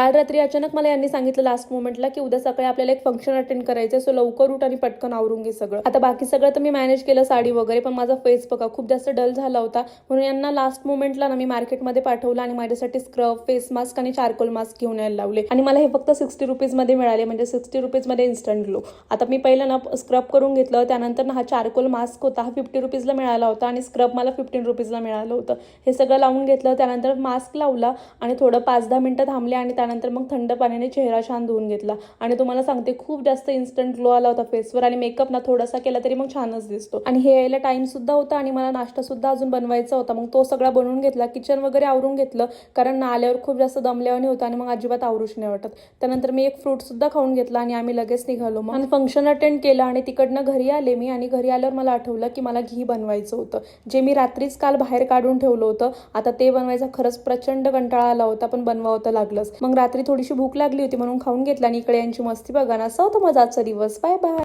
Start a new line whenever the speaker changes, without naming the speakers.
काल रात्री अचानक मला यांनी सांगितलं लास्ट मोमेंटला की उद्या सकाळी आपल्याला एक फंक्शन अटेंड करायचं सो लवकर उठ आणि पटकन आवरून घे सगळं. आता बाकी सगळं तर मी मॅनेज केलं साडी वगैरे पण माझा फेस बघा खूप जास्त डल झाला होता. म्हणून यांना लास्ट मोमेंटला ना मी मार्केटमध्ये पाठवलं आणि माझ्यासाठी स्क्रब फेस मास्क आणि चारकोल मास्क घेऊन यायला लावले. आणि मला हे फक्त सिक्स्टी रुपीजमध्ये मिळाले म्हणजे सिक्स्टी रुपीजमध्ये इन्स्टंट ग्लो आता मी पहिलं ना स्क्रब करून घेतलं त्यानंतर ना हा चारकोल मास्क होता हा फिफ्टी रुपीजला मिळाला होता आणि स्क्रब मला फिफ्टीन रुपीजला मिळालं होतं. हे सगळं लावून घेतलं त्यानंतर मास्क लावला आणि थोडं पाच दहा मिनटं थांबले आणि त्यानंतर मग थंड पाण्याने चेहरा छान धुवून घेतला. आणि तुम्हाला सांगते खूप जास्त इन्स्टंट ग्लो आला होता फेसवर आणि मेकअप ना थोडासा केला तरी मग छानच दिसतो. आणि हे यायला टाइम सुद्धा होता आणि मला नाश्ता सुद्धा अजून बनवायचा होता. मग तो सगळा बनवून घेतला. किचन वगैरे आवरून घेतलं कारण ना आल्यावर खूप जास्त दमल्यावर होतं आणि मग अजिबात आवरूच नाही वाटत. त्यानंतर मी एक फ्रूट सुद्धा खाऊन घेतला आणि आम्ही लगेच निघालो मग. आणि फंक्शन अटेंड केलं आणि तिकडनं घरी आले मी आणि घरी आल्यावर मला आठवलं की मला घी बनवायचं होतं. जे मी रात्रीच काल बाहेर काढून ठेवलं होतं आता ते बनवायचा खरंच प्रचंड कंटाळा आला होता पण बनवा होता लागलंच. मग रात्री थोडीशी भूक लागली होती म्हणून खाऊन घेतला आणि इकडे यांची मस्ती बघा ना. असं होतं माझा आजचा दिवस. Bye bye.